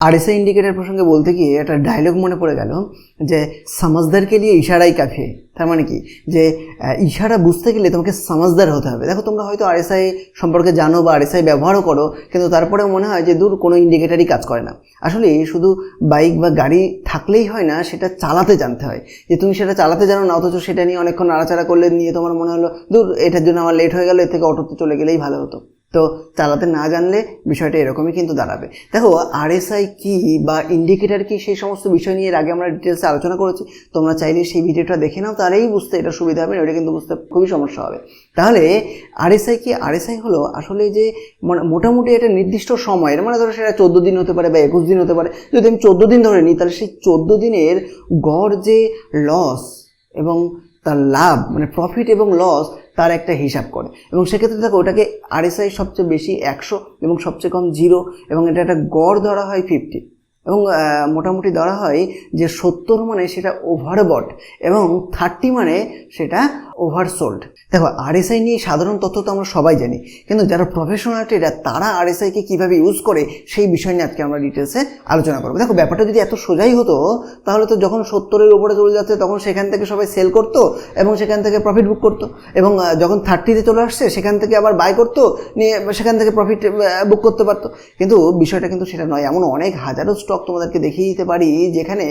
RSI indicator প্রসঙ্গে বলতে গিয়ে একটা ডায়লগ মনে পড়ে গেল যে সমাজদারকে নিয়ে ইশারাই কাফে। তার মানে কি? যে ইশারা বুঝতে গেলে তোমাকে সমাজদার হতে হবে। দেখো, তোমরা হয়তো আরএসআই সম্পর্কে জানো বা আরএসআই ব্যবহারও করো, কিন্তু তারপরেও মনে হয় যে দূর কোনো ইন্ডিকেটারই কাজ করে না। আসলে শুধু বাইক বা গাড়ি থাকলেই হয় না, সেটা চালাতে জানতে হয়। যে তুমি সেটা চালাতে জানো না, অথচ সেটা নিয়ে অনেকক্ষণ নাড়াচাড়া করলে নিয়ে তোমার মনে হলো, দূর, এটার জন্য আমার লেট হয়ে গেলো, এর থেকে অটোতে চলে গেলেই ভালো হতো। তো চালাতে না জানলে বিষয়টা এরকমই কিন্তু দাঁড়াবে। দেখো আরএসআই কি বা ইন্ডিকেটার কি সেই সমস্ত বিষয় নিয়ে এর আগে আমরা ডিটেলসে আলোচনা করেছি। তোমরা চাইলে সেই ভিডিওটা দেখে নাও, তাহলেই বুঝতে এটা সুবিধা হবে ওটা কিন্তু বুঝতে খুবই সমস্যা হবে। তাহলে আরএসআই কি? আরএসআই হলো আসলে যে মানে মোটামুটি একটা নির্দিষ্ট সময়ের মানে ধরো সেটা চোদ্দ দিন হতে পারে বা একুশ দিন হতে পারে। যদি আমি চোদ্দ দিন ধরে নিই, তাহলে সেই চোদ্দ দিনের গড় যে লস এবং তার লাভ মানে প্রফিট এবং লস তার একটা হিসাব করে। এবং সেক্ষেত্রে দেখো ওটাকে আরএসআই সবচেয়ে বেশি একশো এবং সবচেয়ে কম জিরো এবং এটা একটা গড় ধরা হয় ফিফটি এবং মোটামুটি ধরা হয় যে সত্তর মানে সেটা ওভারবট এবং থার্টি মানে সেটা ওভারসোল্ড দেখো আরএসআই নিয়ে সাধারণ তথ্য তো আমরা সবাই জানি, কিন্তু যারা প্রফেশনাল ট্রেডার তারা আরএসআইকে কীভাবে ইউজ করে সেই বিষয় নিয়ে আজকে আমরা ডিটেলসে আলোচনা করব। দেখো, ব্যাপারটা যদি এত সোজাই হতো, তাহলে তো যখন সত্তরের উপরে চলে যাচ্ছে, তখন সেখান থেকে সবাই সেল করতো এবং সেখান থেকে প্রফিট বুক করতো এবং যখন থার্টিতে চলে আসছে, সেখান থেকে আবার বাই করতো, নিয়ে সেখান থেকে প্রফিট বুক করতে পারতো। কিন্তু বিষয়টা কিন্তু সেটা নয়, এমন অনেক হাজারো স্টক তোমাদেরকে দেখিয়ে দিতে পারি যেখানে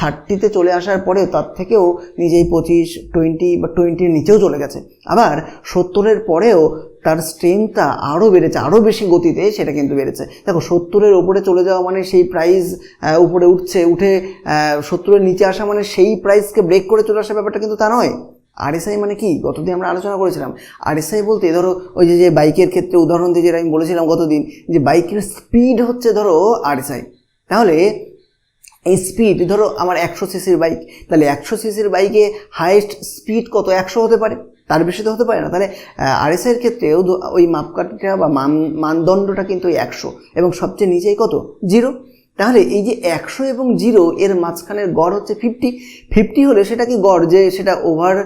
থার্টিতে চলে আসার পরেও তার থেকেও নিজেই পঁচিশ টোয়েন্টি বা টোয়েন্টির নিচেও চলে গেছে। আবার সত্তরের পরেও তার স্ট্রেংথটা আরও বেড়েছে আরও বেশি গতিতে সেটা কিন্তু বেড়েছে। দেখো সত্তরের ওপরে চলে যাওয়া মানে সেই প্রাইস উপরে উঠছে, উঠে সত্তরের নিচে আসা মানে সেই প্রাইসকে ব্রেক করে চলে আসা ব্যাপারটা কিন্তু তা নয়। আরএসআই মানে কি? গতদিন আমরা আলোচনা করেছিলাম। আরএসআই বলতে, ধরো, ওই যে যে বাইকের ক্ষেত্রে উদাহরণ দিয়ে যেটা আমি বলেছিলাম গতদিন, যে বাইকের স্পিড হচ্ছে, ধরো আরএসআই তাহলে এই স্পিড ধরো আমার একশো সিসির বাইক তাহলে একশো সিসির বাইকে হাইয়েস্ট স্পিড কত? একশো হতে পারে। তার বেশি তো হতে পারে না। তাহলে আরএসআইয়ের ক্ষেত্রেও ওই মাপকাঠিটা বা মান, মানদণ্ডটা কিন্তু একশো। এবং সবচেয়ে নিচেই কত? জিরো তাহলে এই যে একশো এবং জিরো এর মাঝখানের গড় হচ্ছে ফিফটি ফিফটি হলে সেটা কি গড় যে সেটা ওভার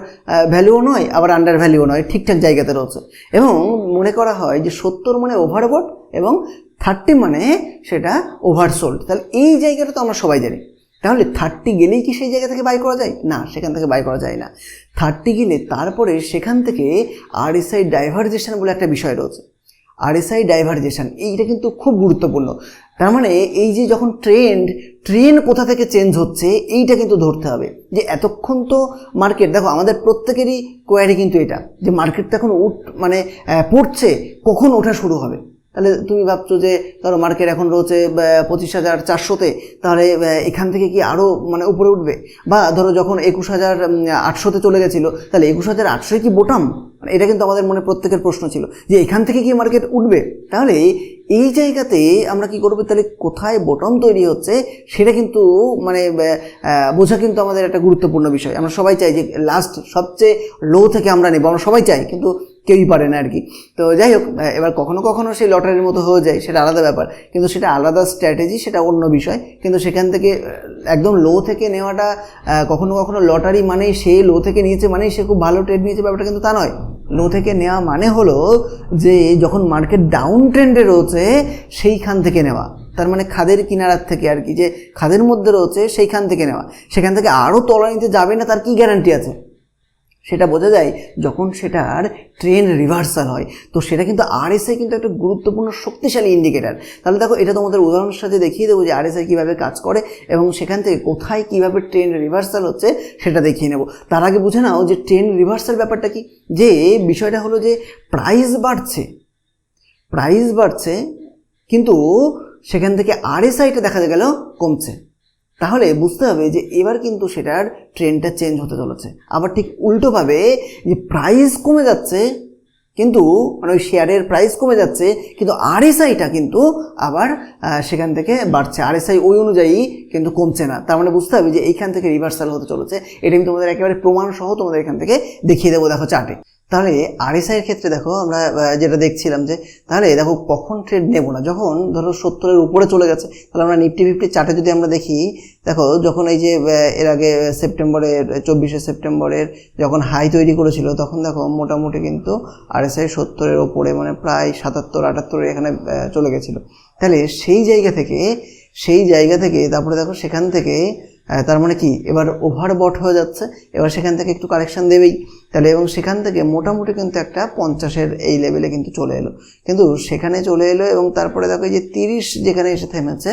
ভ্যালুও নয়, আবার আন্ডার ভ্যালুও নয়, ঠিকঠাক জায়গাতে রয়েছে। এবং মনে করা হয় যে সত্তর মানে ওভারবোর্ড এবং থার্টি মানে সেটা ওভারসোল্ড তাহলে এই জায়গাটা তো আমরা সবাই জানি। তাহলে থার্টি গেলেই কি সেই জায়গা থেকে বাই করা যায়? না, সেখান থেকে বাই করা যায় না। থার্টি গেলে তারপরে সেখান থেকে আর আরএসআই ডাইভারজেশন বলে একটা বিষয় রয়েছে। আরএসআই ডাইভারজেশন এইটা কিন্তু খুব গুরুত্বপূর্ণ। তার মানে এই যে যখন ট্রেন্ড ট্রেন কোথা থেকে চেঞ্জ হচ্ছে, এইটা কিন্তু ধরতে হবে। যে এতক্ষণ তো মার্কেট দেখো আমাদের প্রত্যেকেরই কোয়ারি কিন্তু এটা, যে মার্কেট তো এখন উঠ মানে পড়ছে, কখন ওঠা শুরু হবে? তাহলে তুমি ভাবছ যে, ধরো মার্কেট এখন রয়েছে পঁচিশ হাজার চারশোতে, তাহলে এখান থেকে কি আরও মানে উপরে উঠবে? বা ধরো যখন একুশ হাজার আটশোতে চলে গেছিল, তাহলে একুশ হাজার আটশোয় কি বোটাম মানে এটা কিন্তু আমাদের মনে প্রত্যেকের প্রশ্ন ছিল, যে এখান থেকে কি মার্কেট উঠবে? তাহলে এই জায়গাতে আমরা কি করব? তাহলে কোথায় বটম তৈরি হচ্ছে? সেটা কিন্তু মানে বোঝা কিন্তু আমাদের একটা গুরুত্বপূর্ণ বিষয়। আমরা সবাই চাই যে লাস্ট সবচেয়ে লো থেকে আমরা নেব, আমরা সবাই চাই, কিন্তু কেউই পারে না আর কি তো যাই হোক, এবার কখনো কখনো সেই লটারির মতো হয়ে যায়, সেটা আলাদা ব্যাপার। কিন্তু সেটা আলাদা স্ট্র্যাটেজি সেটা অন্য বিষয়। কিন্তু সেখান থেকে একদম লো থেকে নেওয়াটা কখনো কখনো লটারি মানেই সে লো থেকে নিয়েছে মানেই সে খুব ভালো ট্রেড নিয়েছে, ব্যাপারটা কিন্তু তা নয়। লো থেকে নেওয়া মানে হলো যে, যখন মার্কেট ডাউন ট্রেন্ডে রয়েছে, সেইখান থেকে নেওয়া। তার মানে খাদের কিনারার থেকে আর কি যে খাদের মধ্যে রয়েছে, সেইখান থেকে নেওয়া। সেখান থেকে আরও তলানিতে যাবে না, তার কি গ্যারান্টি আছে? সেটা বোঝা যায় যখন সেটার ট্রেন রিভার্সাল হয়। তো সেটা কিন্তু আরএসআই কিন্তু একটা গুরুত্বপূর্ণ শক্তিশালী ইন্ডিকেটার তাহলে দেখো, এটা তোমাদের উদাহরণের সাথে দেখিয়ে দেবো যে আরএসআই কীভাবে কাজ করে এবং সেখান থেকে কোথায় কীভাবে ট্রেন রিভার্সাল হচ্ছে সেটা দেখিয়ে নেব। তার আগে বুঝে নাও যে ট্রেন রিভার্সাল ব্যাপারটা কি? যে বিষয়টা হলো যে প্রাইস বাড়ছে। প্রাইস বাড়ছে, কিন্তু সেখান থেকে আরএসআইটা দেখা গেল কমছে। তাহলে বুঝতে হবে যে এবার কিন্তু সেটার ট্রেনটা চেঞ্জ হতে চলেছে। আবার ঠিক উল্টোভাবে যে প্রাইস কমে যাচ্ছে, কিন্তু মানে ওই শেয়ারের প্রাইস কমে যাচ্ছে, কিন্তু আরএসআইটা কিন্তু আবার সেখান থেকে বাড়ছে। আরএসআই ওই অনুযায়ী কিন্তু কমছে না। তার মানে বুঝতে হবে যে এইখান থেকে রিভার্সাল হতে চলেছে। এটা আমি তোমাদের একেবারে প্রমাণ সহ তোমাদের এখান থেকে দেখিয়ে দেবো, দেখো চার্টে তাহলে আরএসআই এর ক্ষেত্রে দেখো আমরা যেটা দেখছিলাম যে, তাহলে দেখো কখন ট্রেড নেব না? যখন ধরো সত্তরের উপরে চলে গেছে, তাহলে আমরা নিফটি ফিফটি চার্টে যদি আমরা দেখি, দেখো যখন এই যে এর আগে সেপ্টেম্বরের চব্বিশে সেপ্টেম্বরের যখন হাই তৈরি করেছিল, তখন দেখো মোটামুটি কিন্তু আরএসআই সত্তরের ওপরে মানে প্রায় সাতাত্তর আটাত্তরের এখানে চলে গেছিল। তাহলে সেই জায়গা থেকে, সেই জায়গা থেকে, তারপরে দেখো সেখান থেকে তার মানে কি? এবার ওভারবট হয়ে যাচ্ছে। এবার সেখান থেকে একটু কারেকশান দেবেই। তাহলে এবং সেখান থেকে মোটামুটি কিন্তু একটা পঞ্চাশের এই লেভেলে কিন্তু চলে এলো। কিন্তু সেখানে চলে এলো এবং তারপরে দেখো এই যে তিরিশ যেখানে এসে থেমেছে,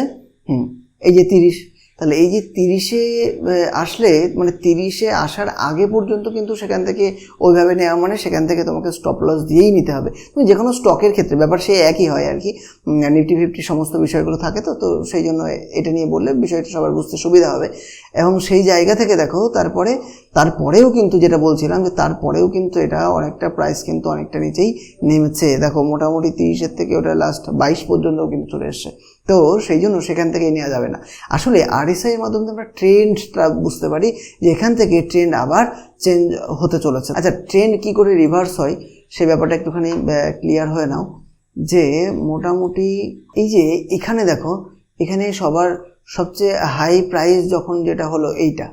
হুম, এই যে তিরিশ তাহলে এই যে তিরিশে আসলে মানে তিরিশে আসার আগে পর্যন্ত কিন্তু সেখান থেকে ওইভাবে নেওয়া মানে সেখান থেকে তোমাকে স্টপ লস দিয়েই নিতে হবে। তুমি যে কোনো স্টকের ক্ষেত্রে, ব্যাপার সে একই হয় আর কি। নিফটি ফিফটি সমস্ত বিষয়গুলো থাকে তো তো সেই জন্য এটা নিয়ে বললে বিষয়টা সবার বুঝতে সুবিধা হবে। এবং সেই জায়গা থেকে দেখো, তারপরে, তারপরেও কিন্তু যেটা বলছিলাম যে তারপরেও কিন্তু এটা অনেকটা প্রাইস কিন্তু অনেকটা নিচেই নেমেছে। দেখো, মোটামুটি তিরিশের থেকে ওটা লাস্ট বাইশ পর্যন্তও কিন্তু চলে এসছে। তো সেই জন্য সেখান থেকেই নেওয়া যাবে না। আসলে আরএসআই এর মাধ্যমে আমরা ট্রেন্ডটা বুঝতে পারি যে এখান থেকে ট্রেন্ড আবার চেঞ্জ হতে চলেছে। আচ্ছা ট্রেন্ড কি করে রিভার্স হয়? সে ব্যাপারটা একটুখানি ক্লিয়ার হয়ে নাও। যে মোটামুটি, এই যে এখানে দেখো, এখানে সবার সবচেয়ে হাই প্রাইস যখন যেটা হলো এইটা।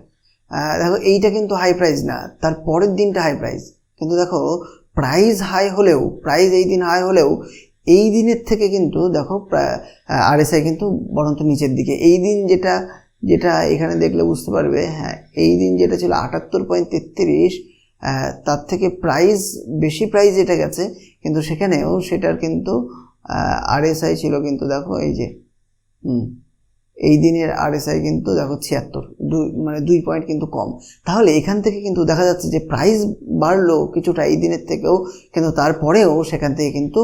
দেখো, এইটা কিন্তু হাই প্রাইস না, তার পরের দিনটা হাই প্রাইস কিন্তু দেখো প্রাইস হাই হলেও প্রাইস এই দিন হাই হলেও, এই দিনের থেকে কিন্তু দেখো আরএসআই কিন্তু বরঞ্চ নিচের দিকে। এই দিন যেটা যেটা এখানে দেখলে বুঝতে পারবে হ্যাঁ এই দিন যেটা ছিল আটাত্তর পয়েন্ট তেত্রিশ তার থেকে প্রাইস বেশি প্রাইস যেটা গেছে। কিন্তু সেখানেও সেটার কিন্তু আরএসআই ছিল কিন্তু দেখো, এই যে, হুম। এই দিনের আরএসআই কিন্তু দেখো ছিয়াত্তর, দুই মানে দুই পয়েন্ট কিন্তু কম। তাহলে এখান থেকে কিন্তু দেখা যাচ্ছে যে প্রাইস বাড়লো কিছুটা এই দিনের থেকেও, কিন্তু তারপরেও সেখান থেকে কিন্তু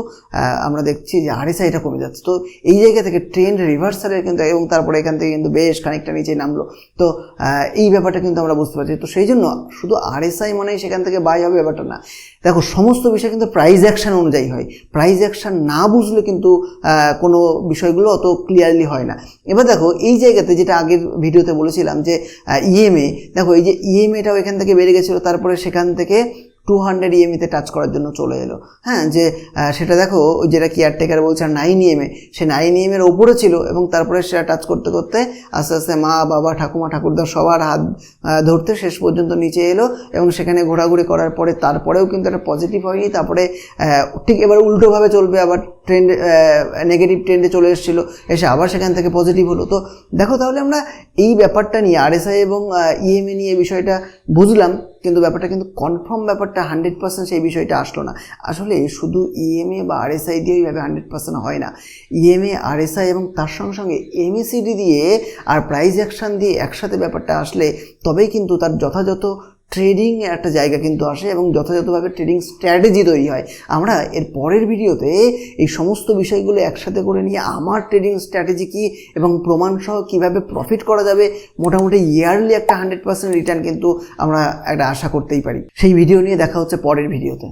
আমরা দেখছি যে আরএসআইটা কমে যাচ্ছে। তো এই জায়গা থেকে ট্রেন্ড রিভার্সালের কিন্তু, এবং তারপরে এখান থেকে কিন্তু বেশ খানিকটা নিচে নামলো। তো এই ব্যাপারটা কিন্তু আমরা বুঝতে পারছি। তো সেই জন্য শুধু আরএসআই মানেই সেখান থেকে বাই হবে ব্যাপারটা না। দেখো, সমস্ত বিষয় কিন্তু প্রাইস অ্যাকশন অনুযায়ী হয়। প্রাইস অ্যাকশন না বুঝলে কিন্তু কোনো বিষয়গুলো অত ক্লিয়ারলি হয় না। এবার দেখো এই জায়গাতে যেটা আগের ভিডিওতে বলেছিলাম যে ইএমএ, দেখো এই যে ইএমএটাও এখান থেকে বেড়ে গেছিল, তারপরে সেখান থেকে টু হান্ড্রেড ইএমইতে টাচ করার জন্য চলে এলো। হ্যাঁ যে সেটা দেখো, ওই যেটা কেয়ারটেকার বলছে নাইন ইএমএ সে নাইন ইএমের ওপরে ছিল এবং তারপরে সেটা টাচ করতে করতে আস্তে আস্তে মা, বাবা, ঠাকুমা ঠাকুরদা সবার হাত ধরতে শেষ পর্যন্ত নিচে এলো এবং সেখানে ঘোরাঘুরি করার পরে তারপরেও কিন্তু একটা পজিটিভ হয়নি। তারপরে ঠিক এবার উল্টোভাবে চলবে, আবার ট্রেন্ড নেগেটিভ ট্রেন্ডে চলে এসেছিল, এসে আবার সেখান থেকে পজিটিভ হলো। তো দেখো, তাহলে আমরা এই ব্যাপারটা নিয়ে আরএসআই এবং ইএমএ নিয়ে বিষয়টা বুঝলাম। কিন্তু ব্যাপারটা কিন্তু কনফার্ম ব্যাপারটা হান্ড্রেড পার্সেন্ট সেই বিষয়টা আসলো না। আসলে শুধু ইএমএ বা আরএসআই দিয়ে ওইভাবে হান্ড্রেড পার্সেন্ট হয় না। ইএমএ আরএসআই এবং তার সঙ্গে সঙ্গে এমএসিডি দিয়ে আর প্রাইজ অ্যাকশান দিয়ে একসাথে ব্যাপারটা আসলে তবেই কিন্তু তার যথাযথ ট্রেডিং একটা জায়গা কিন্তু আসে এবং যথাযথভাবে ট্রেডিং স্ট্র্যাটেজি তৈরি হয়। আমরা এর পরের ভিডিওতে এই সমস্ত বিষয়গুলো একসাথে করে নিয়ে আমার ট্রেডিং স্ট্র্যাটেজি কী এবং প্রমাণসহ কীভাবে প্রফিট করা যাবে, মোটামুটি ইয়ারলি একটা হান্ড্রেড পার্সেন্ট রিটার্ন কিন্তু আমরা একটা আশা করতেই পারি। সেই ভিডিও নিয়ে দেখা হচ্ছে পরের ভিডিওতে।